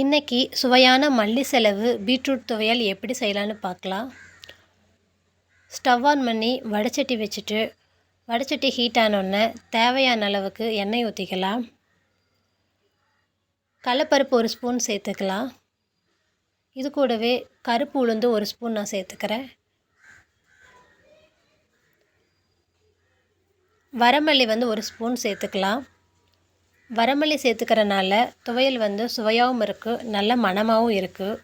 இன்றைக்கி சுவையான மல்லி செலவு பீட்ரூட் துவையல் எப்படி செய்யலான்னு பார்க்கலாம். ஸ்டவ் ஆன் பண்ணி வடைச்சட்டி வச்சுட்டு வடைச்சட்டி ஹீட் ஆனோடனே தேவையான அளவுக்கு எண்ணெய் ஊற்றிக்கலாம் கடலப்பருப்பு ஒரு ஸ்பூன் சேர்த்துக்கலாம். இது கூடவே கருப்பு உளுந்து ஒரு ஸ்பூன் நான் சேர்த்துக்கிறேன். வரமல்லி வந்து ஒரு ஸ்பூன் சேர்த்துக்கலாம். வரமல்லி சேர்த்துக்கிறனால துவையல் வந்து சுவையாகவும் இருக்குது நல்ல மணமாகவும் இருக்குது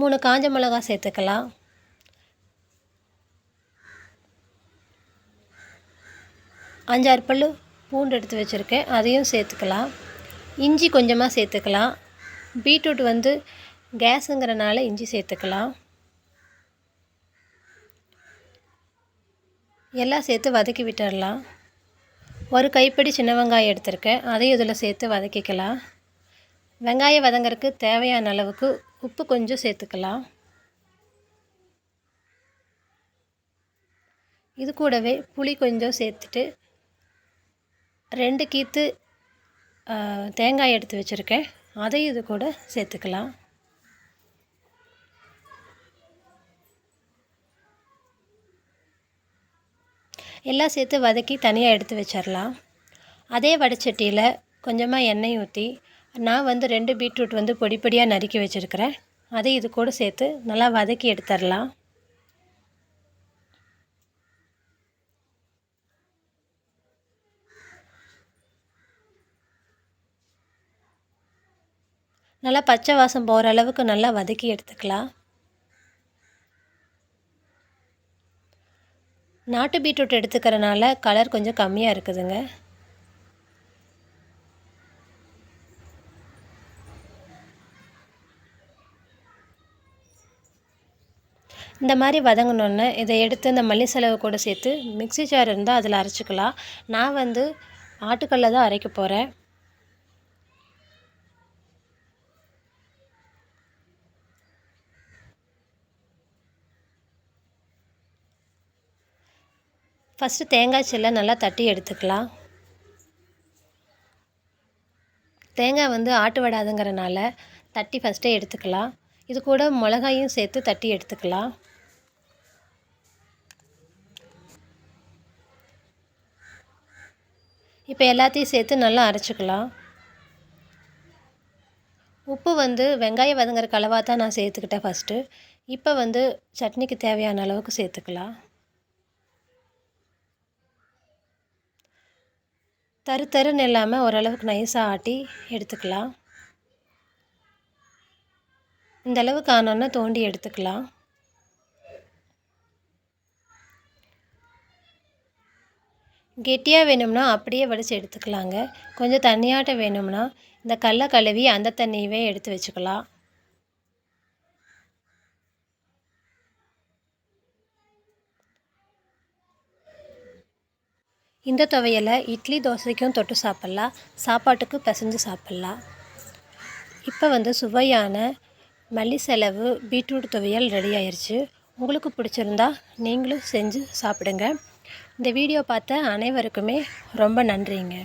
மூணு காஞ்ச மிளகா சேர்த்துக்கலாம். அஞ்சாறு பல் பூண்டு எடுத்து வச்சுருக்கேன் அதையும் சேர்த்துக்கலாம். இஞ்சி கொஞ்சமாக சேர்த்துக்கலாம். பீட்ரூட் வந்து கேஸுங்கிறனால இஞ்சி சேர்த்துக்கலாம். எல்லாம் சேர்த்து வதக்கி விட்டுடலாம் ஒரு கைப்பிடி சின்ன வெங்காயம் எடுத்திருக்கேன். அதையும் இதில் சேர்த்து வதக்கிக்கலாம். வெங்காயம் வதங்கறதுக்கு தேவையான அளவுக்கு உப்பு கொஞ்சம் சேர்த்துக்கலாம். இது கூடவே புளி கொஞ்சம் சேர்த்துட்டு ரெண்டு கீத்து தேங்காய் எடுத்து வச்சுருக்கேன். அதையும் இது கூட சேர்த்துக்கலாம். எல்லாம் சேர்த்து வதக்கி தனியாக எடுத்து வச்சிடலாம் அதே வடைச்சட்டியில் கொஞ்சமாக எண்ணெய் ஊற்றி நான் வந்து ரெண்டு பீட்ரூட் வந்து பொடி பொடியாக நறுக்கி வச்சுருக்கிறேன். அதை இது கூட சேர்த்து நல்லா வதக்கி எடுத்துடலாம் நல்லா பச்சை வாசம் போகிற அளவுக்கு நல்லா வதக்கி எடுத்துக்கலாம். நாட்டு பீட்ரூட் எடுத்துக்கிறனால கலர் கொஞ்சம் கம்மியாக இருக்குதுங்க. இந்த மாதிரி வதங்கினோன்னே இதை எடுத்து இந்த மல்லி செலவு கூட சேர்த்து மிக்சி ஜார் இருந்தால் அதில் அரைச்சிக்கலாம். நான் வந்து ஆட்டுக்கல்ல தான் அரைக்க போகிறேன் ஃபஸ்ட்டு தேங்காய் சில்லை நல்லா தட்டி எடுத்துக்கலாம். தேங்காய் வந்து ஆட்டு வடாதுங்கிறனால தட்டி ஃபஸ்ட்டே எடுத்துக்கலாம். இது கூட மிளகாயும் சேர்த்து தட்டி எடுத்துக்கலாம். இப்போ எல்லாத்தையும் சேர்த்து நல்லா அரைச்சிக்கலாம். உப்பு வந்து வெங்காயம் வதங்குற கலவாக தான் நான் சேர்த்துக்கிட்டேன் ஃபஸ்ட்டு. இப்போ வந்து சட்னிக்கு தேவையான அளவுக்கு சேர்த்துக்கலாம். தரு தருன்னு இல்லாமல் ஓரளவுக்கு நைஸாக ஆட்டி எடுத்துக்கலாம். இந்த அளவுக்கு ஆனோன்னா தோண்டி எடுத்துக்கலாம். கெட்டியாக வேணும்னா அப்படியே வடித்து எடுத்துக்கலாங்க. கொஞ்சம் தண்ணியாட்ட வேணும்னா இந்த கடல கழுவி அந்த தண்ணியவே எடுத்து வச்சுக்கலாம். இந்த துவையலை இட்லி தோசைக்கும் தொட்டு சாப்பிட்லாம். சாப்பாட்டுக்கு பிசைஞ்சு சாப்பிட்லாம். இப்போ வந்து சுவையான மல்லி செலவு பீட்ரூட் துவையல் ரெடி ஆயிடுச்சு உங்களுக்கு பிடிச்சிருந்தா நீங்களும் செஞ்சு சாப்பிடுங்க. இந்த வீடியோ பார்த்த அனைவருக்குமே ரொம்ப நன்றிங்க.